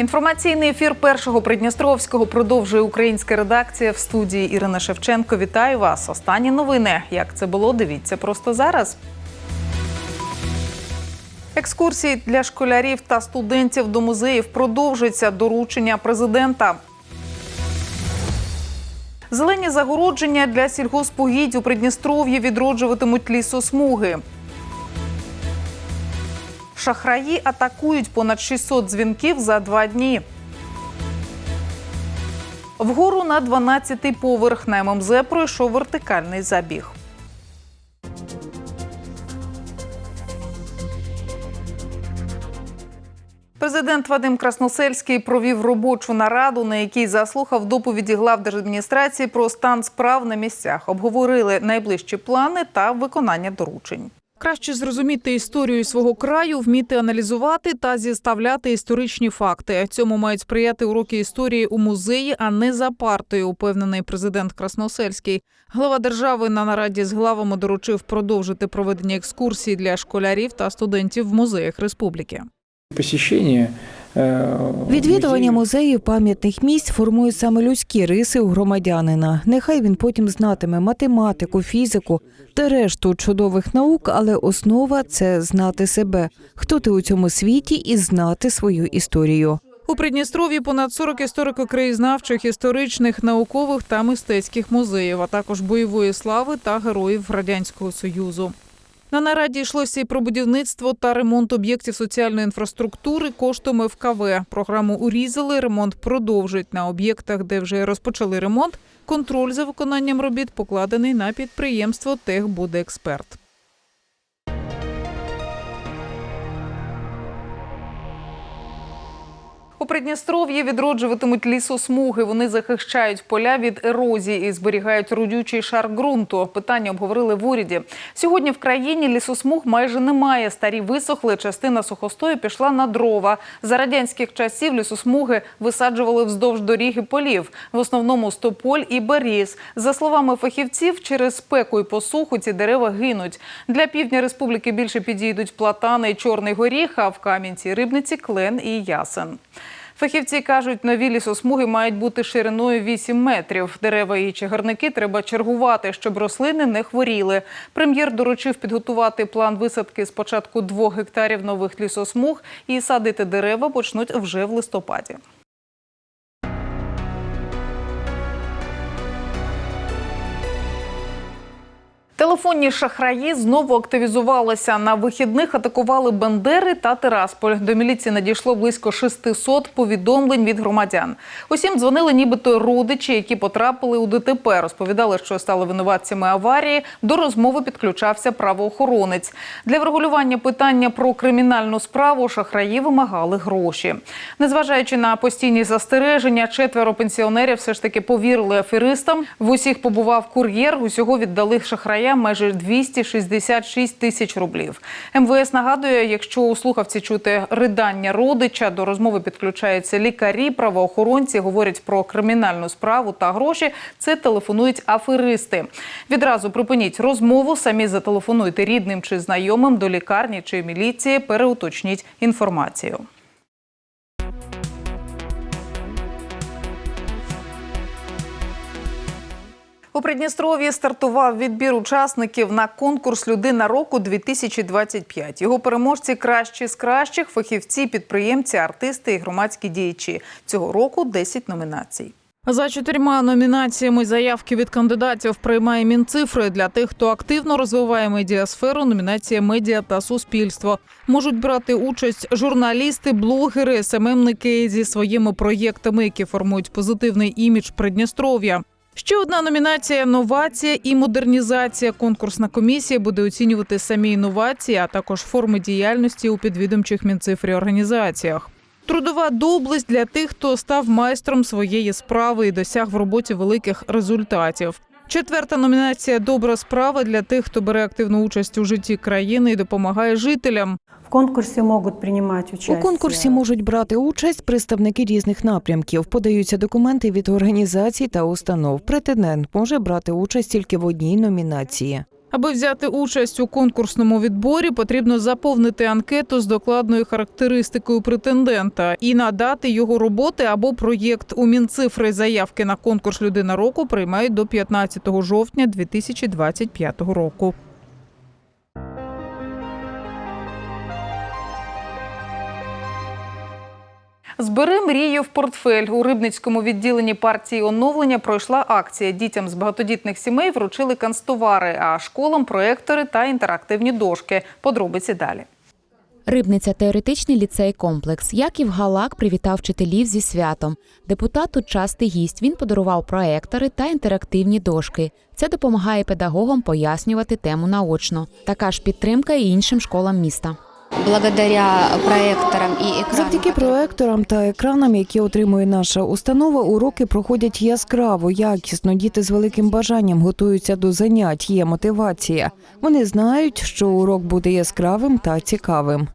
Інформаційний ефір першого Придністровського продовжує українська редакція в студії Ірина Шевченко. Вітаю вас. Останні новини. Як це було? Дивіться просто зараз. Екскурсії для школярів та студентів до музеїв продовжується доручення президента. Зелені загородження для сільгоспугідь у Придністров'ї відроджуватимуть лісосмуги. Шахраї атакують понад 600 дзвінків за два дні. Вгору на 12-й поверх на ММЗ пройшов вертикальний забіг. Президент Вадим Красносельський провів робочу нараду, на якій заслухав доповіді глав держадміністрації про стан справ на місцях. Обговорили найближчі плани та виконання доручень. Краще зрозуміти історію свого краю, вміти аналізувати та зіставляти історичні факти. Цьому мають сприяти уроки історії у музеї, а не за партою. Упевнений президент Красносельський. Глава держави на нараді з главами доручив продовжити проведення екскурсій для школярів та студентів в музеях республіки. Посещение е, Відвідування музеїв пам'ятних місць формують саме людські риси у громадянина. Нехай він потім знатиме математику, фізику та решту чудових наук, але основа це знати себе, хто ти у цьому світі, і знати свою історію. У Придністров'ї понад 40 історико-краєзнавчих, історичних, наукових та мистецьких музеїв, а також бойової слави та героїв радянського союзу. На нараді йшлося і про будівництво та ремонт об'єктів соціальної інфраструктури коштом ФКВ. Програму урізали. Ремонт продовжить на об'єктах, де вже розпочали ремонт. Контроль за виконанням робіт покладений на підприємство Техбудексперт. У Придністров'ї відроджуватимуть лісосмуги. Вони захищають поля від ерозії і зберігають родючий шар ґрунту. Питання обговорили в уряді. Сьогодні в країні лісосмуг майже немає. Старі висохли. Частина сухостою пішла на дрова. За радянських часів лісосмуги висаджували вздовж доріг і полів. В основному стополь і беріз. За словами фахівців, через спеку і посуху ці дерева гинуть. Для півдня республіки більше підійдуть платани і чорний горіх, а в Кам'янці рибниці клен і ясен. Фахівці кажуть, нові лісосмуги мають бути шириною 8 метрів. Дерева і чагарники треба чергувати, щоб рослини не хворіли. Прем'єр доручив підготувати план висадки спочатку двох гектарів нових лісосмуг і садити дерева почнуть вже в листопаді. Телефонні шахраї знову активізувалися. На вихідних атакували Бендери та Тирасполь. До міліції надійшло близько 600 повідомлень від громадян. Усім дзвонили нібито родичі, які потрапили у ДТП. Розповідали, що стали винуватцями аварії. До розмови підключався правоохоронець. Для врегулювання питання про кримінальну справу шахраї вимагали гроші. Незважаючи на постійні застереження, четверо пенсіонерів все ж таки повірили аферистам. В усіх побував кур'єр. Усього віддали шахраям майже 266 тисяч рублів. МВС нагадує, якщо у слухавці чути ридання родича, до розмови підключаються лікарі, правоохоронці, говорять про кримінальну справу та гроші. Це телефонують аферисти. Відразу припиніть розмову, самі зателефонуйте рідним чи знайомим до лікарні чи міліції, переуточніть інформацію. У Придністров'ї стартував відбір учасників на конкурс Людина року 2025 Його переможці кращі з кращих фахівці, підприємці, артисти і громадські діячі. Цього року 10 номінацій. За чотирма номінаціями заявки від кандидатів приймає Мінцифри. Для тих, хто активно розвиває медіасферу, номінація медіа та суспільство. Можуть брати участь журналісти, блогери, СММники зі своїми проєктами, які формують позитивний імідж Придністров'я. Ще одна номінація новація і модернізація. Конкурсна комісія буде оцінювати самі інновації, а також форми діяльності у підвідомчих мінцифрі організаціях. Трудова доблесть для тих, хто став майстром своєї справи і досяг в роботі великих результатів. Четверта номінація Добра справа для тих, хто бере активну участь у житті країни і допомагає жителям. В конкурсі можуть приймати участие. У конкурсі можуть брати участь представники різних напрямків. Подаються документи від організацій та установ. Претендент може брати участь тільки в одній номінації. Аби взяти участь у конкурсному відборі, потрібно заповнити анкету з докладною характеристикою претендента і надати його роботи або проєкт у Мінцифри. Заявки на конкурс Людина року приймають до 15 жовтня 2025 року. Збери мрію в портфель. У Рибницькому відділенні партії оновлення пройшла акція. Дітям з багатодітних сімей вручили канцтовари, а школам проектори та інтерактивні дошки. Подробиці далі. Рибниця теоретичний ліцей комплекс. Яків Галак привітав вчителів зі святом. Депутат тут частий гість. Він подарував проектори та інтерактивні дошки. Це допомагає педагогам пояснювати тему наочно. Така ж підтримка і іншим школам міста. Благодаря проекторам и экранам. Завдяки проекторам та екранам, які отримує наша установа, уроки проходять яскраво, якісно. Діти з великим бажанням готуються до занять. Є мотивація. Вони знають, що урок буде яскравим та цікавим.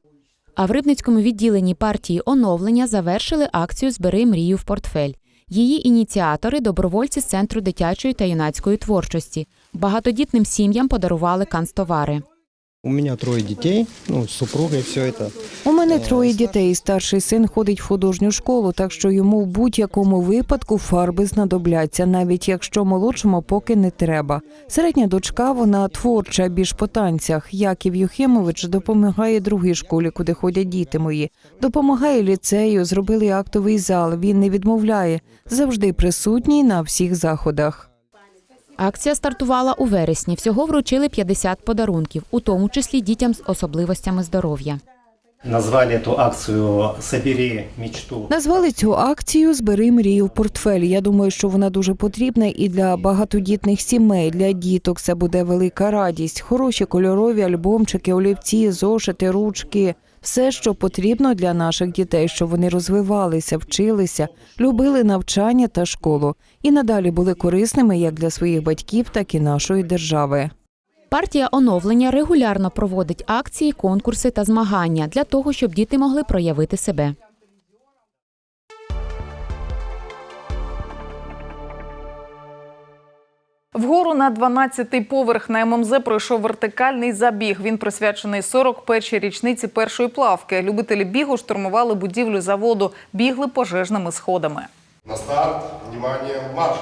А в Рибницькому відділенні партії оновлення завершили акцію Збери мрію в портфель. Її ініціатори добровольці з центру дитячої та юнацької творчості. Багатодітним сім'ям подарували канцтовари. У меня трое детей, ну, с супругой все это. У мене троє дітей. Старший син ходить в художню школу, так що йому в будь-якому випадку фарби знадобляться, навіть якщо молодшому поки не треба. Середня дочка вона творча, більш по танцях. Яків Юхимович допомагає другій школі, куди ходять діти мої. Допомагає ліцею, зробили актовий зал. Він не відмовляє, завжди присутній на всіх заходах. Акція стартувала у вересні. Всього вручили 50 подарунків, у тому числі дітям з особливостями здоров'я. Назвали эту акцию «Собери мечту». Назвали цю акцію Збери мрію в портфель. Я думаю, що вона дуже потрібна і для багатодітних сімей, для діток це буде велика радість. Хороші кольорові альбомчики, олівці, зошити, ручки. Все, що потрібно для наших дітей, щоб вони розвивалися, вчилися, любили навчання та школу і надалі були корисними як для своїх батьків, так і нашої держави. Партія оновлення регулярно проводить акції, конкурси та змагання для того, щоб діти могли проявити себе. Вгору на 12-й поверх на ММЗ пройшов вертикальний забіг. Він присвячений 41-й річниці першої плавки. Любителі бігу штурмували будівлю заводу, бігли пожежними сходами. На старт, внимание, марш!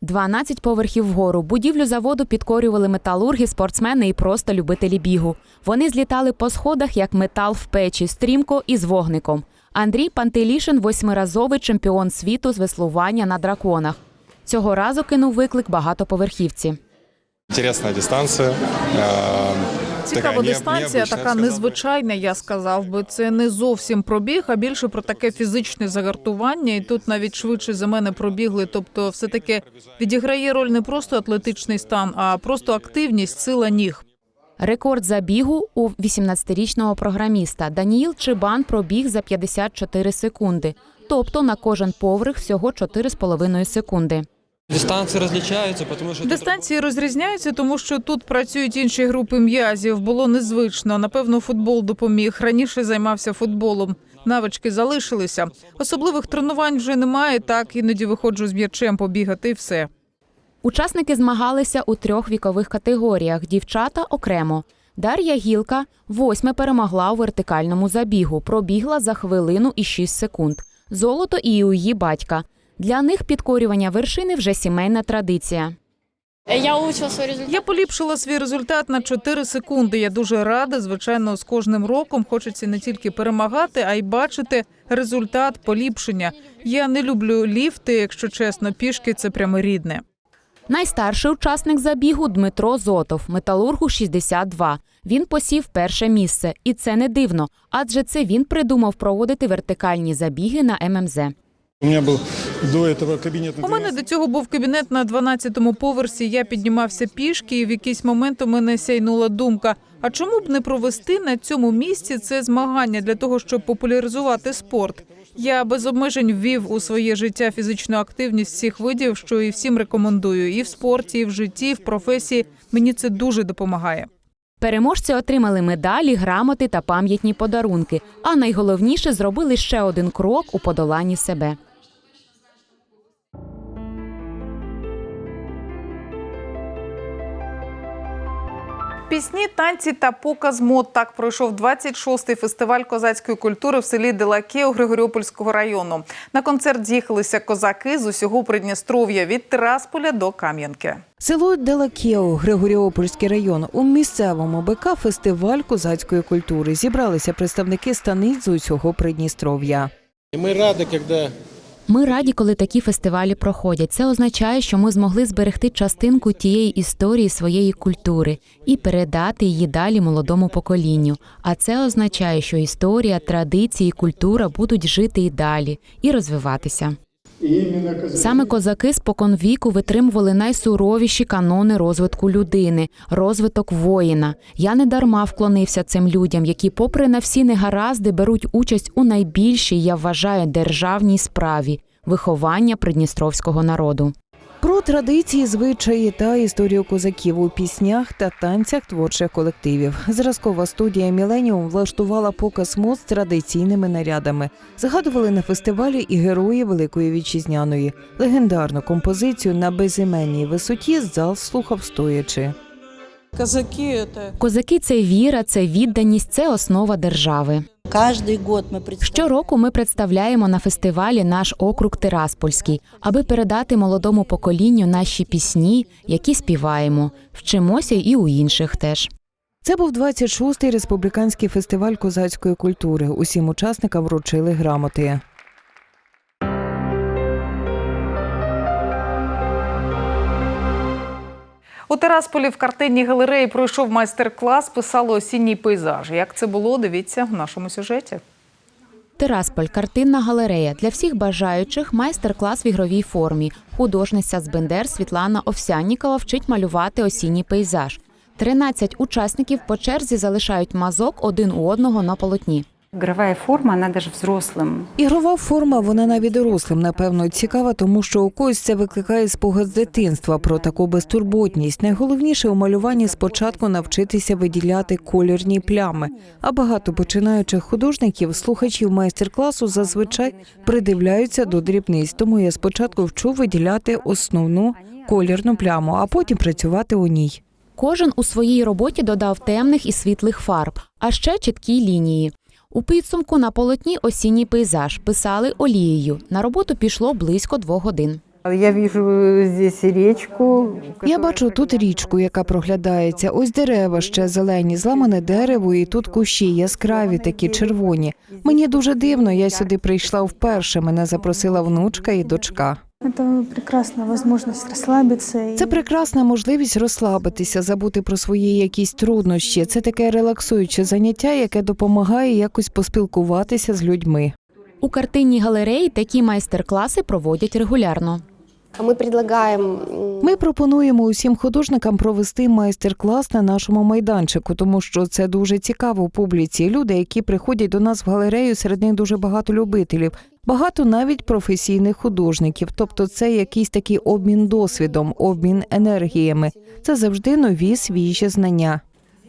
12 поверхів вгору. Будівлю заводу підкорювали металурги, спортсмени і просто любителі бігу. Вони злітали по сходах, як метал в печі, стрімко і з вогником. Андрій Пантелішин восьмиразовий чемпіон світу з веслування на драконах. Цього разу кинув виклик багатоповерхівці. Интересная дистанция. Э, Цікава такая не- дистанція, необычная, я така сказал бы. незвичайна, я сказав би. Це не зовсім пробіг, а більше про таке фізичне загартування. І тут навіть швидше за мене пробігли. Тобто, все таки відіграє роль не просто атлетичний стан, а просто активність, сила ніг. Рекорд забігу у 18-річного програміста Даніїл Чибан пробіг за 54 секунди, тобто на кожен поверх всього 4,5 секунди. Дистанции различаются, потому что... тут Дистанції розрізняються, тому що тут працюють інші групи м'язів. Було незвично. Напевно, футбол допоміг. Раніше займався футболом. Навички залишилися. Особливих тренувань вже немає. Так іноді виходжу з м'ячем побігати і все. Учасники змагалися у трьох вікових категоріях: дівчата окремо. Дар'я Гілка восьме перемогла у вертикальному забігу. Пробігла за хвилину і 6 секунд. Золото і у її батька. Для них підкорювання вершини вже сімейна традиція. Я. Я поліпшила свій результат на 4 секунди. Я дуже рада. Звичайно, з кожним роком хочеться не тільки перемагати, а й бачити результат поліпшення. Я не люблю ліфти, якщо чесно, пішки це прямо рідне. Найстарший учасник забігу Дмитро Зотов, металургу 62. Він посів перше місце, і це не дивно, адже це він придумав проводити вертикальні забіги на ММЗ. У меня был до этого кабинет на У мене до цього був кабінет на 12-му поверсі. Я піднімався пішки, і в якийсь момент у мене сяйнула думка: а чому б не провести на цьому місці це змагання для того, щоб популяризувати спорт? Я без обмежень ввів у своє життя фізичну активність всіх видів, що і всім рекомендую, і в спорті, і в житті, і в професії. Мені це дуже допомагає. Переможці отримали медалі, грамоти та пам'ятні подарунки. А найголовніше зробили ще один крок у подоланні себе. Пісні, танці та показ мод. Так пройшов 26-й фестиваль козацької культури в селі Делакео Григоріопольського району. На концерт з'їхалися козаки з усього Придністров'я від Тирасполя до Кам'янки. Село Делакео, Григоріопольський район. У місцевому БК фестиваль козацької культури. Зібралися представники станиць з усього Придністров'я. И мы рады, когда Ми раді, коли такі фестивалі проходять. Це означає, що ми змогли зберегти частинку тієї історії своєї культури і передати її далі молодому поколінню. А це означає, що історія, традиції, культура будуть жити і далі і розвиватися. Саме козаки спокон віку витримували найсуровіші канони розвитку людини, розвиток воїна. Я не дарма вклонився цим людям, які, попри на всі негаразди, беруть участь у найбільшій, я вважаю, державній справі виховання придністровського народу. Про традиції, звичаї та історію козаків у піснях та танцях творчих колективів. Зразкова студія Міленіум влаштувала показ мод з традиційними нарядами. Згадували на фестивалі і герої Великої Вітчизняної. Легендарну композицію на безіменній висоті зал слухав стоячи. Козаки це віра, це відданість, це основа держави. Каждый год ми представляем. Щороку ми представляємо на фестивалі наш округ Тираспольський, аби передати молодому поколінню наші пісні, які співаємо. Вчимося і у інших теж. Це був 26-й республіканський фестиваль козацької культури. Усім учасникам вручили грамоти. У Тирасполі в картинній галереї пройшов майстер-клас «Писали осінній пейзаж». Як це було, дивіться в нашому сюжеті. Тирасполь картинна галерея для всіх бажаючих майстер-клас в ігровій формі. Художниця з Бендер Світлана Овсяннікова вчить малювати осінній пейзаж. 13 учасників по черзі залишають мазок один у одного на полотні. Игровая форма, она даже взрослым. Ігрова форма, вона навіть дорослим, напевно, цікава, тому що у когось це викликає спогад з дитинства про таку безтурботність. Найголовніше у малюванні спочатку навчитися виділяти колірні плями. А багато починаючих художників, слухачів майстер-класу зазвичай придивляються до дрібниць. Тому я спочатку вчу виділяти основну колірну пляму, а потім працювати у ній. Кожен у своїй роботі додав темних і світлих фарб, а ще чіткі лінії. У підсумку на полотні осінній пейзаж писали олією. На роботу пішло близько двох годин. Я вижу здесь речку. Я бачу тут річку, яка проглядається. Ось дерева ще зелені, зламане дерево, і тут кущі яскраві, такі червоні. Мені дуже дивно. Я сюди прийшла вперше. Мене запросила внучка і дочка. Это прекрасна возможность розслабитися. Це прекрасна можливість розслабитися, забути про свої якісь труднощі. Це таке релаксуюче заняття, яке допомагає якось поспілкуватися з людьми. У картинній галереї такі майстер-класи проводять регулярно. Мы предлагаем Ми пропонуємо усім художникам провести майстер-клас на нашому майданчику, тому що це дуже цікаво публіці. Люди, які приходять до нас в галерею, серед них дуже багато любителів, багато навіть професійних художників. Тобто, це якийсь такий обмін досвідом, обмін енергіями. Це завжди нові свіжі знання.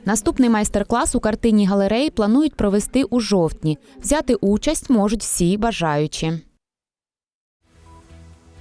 Наступний майстер-клас у картинній галереї планують провести у жовтні. Взяти участь можуть всі бажаючі.